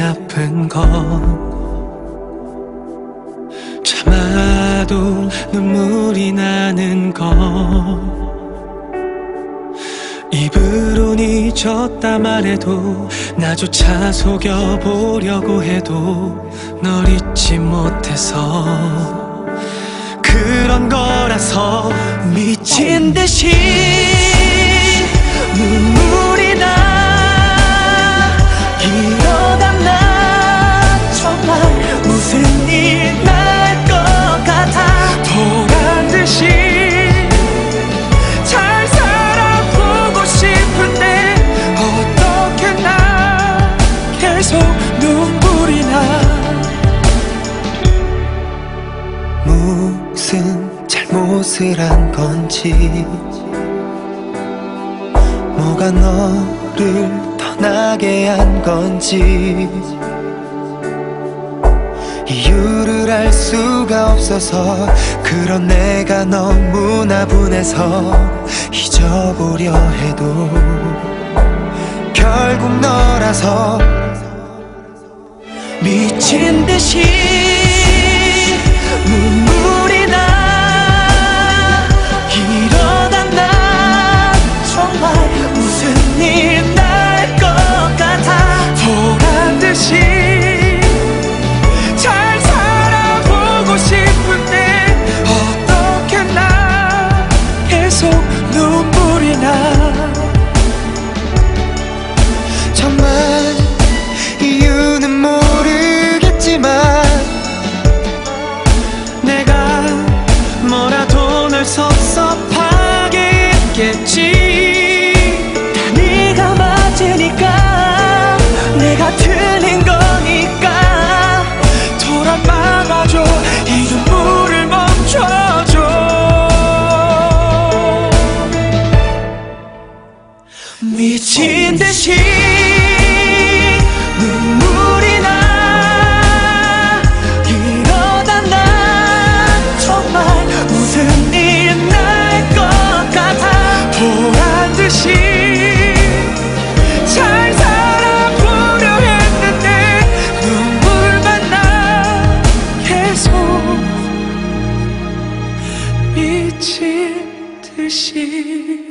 아픈 건 참아도 눈물이 나는 것 입으론 잊었다 말해도 나조차 속여보려고 해도 널 잊지 못해서 그런 거라서 미친 듯이 계속 눈물이 나. 무슨 잘못을 한 건지. 뭐가 너를 떠나게 한 건지. 이유를 알 수가 없어서 그런 내가 너무나 분해서 잊어보려 해도 결국 너라서 미친 듯이 눈물이 나. 이러다. 나 정말 무슨 일 날 것 같아. 보란 듯이 잘 살아보고 싶은데 어떻게 나. 계속 눈물이 나 미친 듯이 눈물이 나 이러다 나. 정말 무슨 일 날 것 같아. 보란 듯이 잘 살아보려 했는데 눈물만 나. 계속 미친 듯이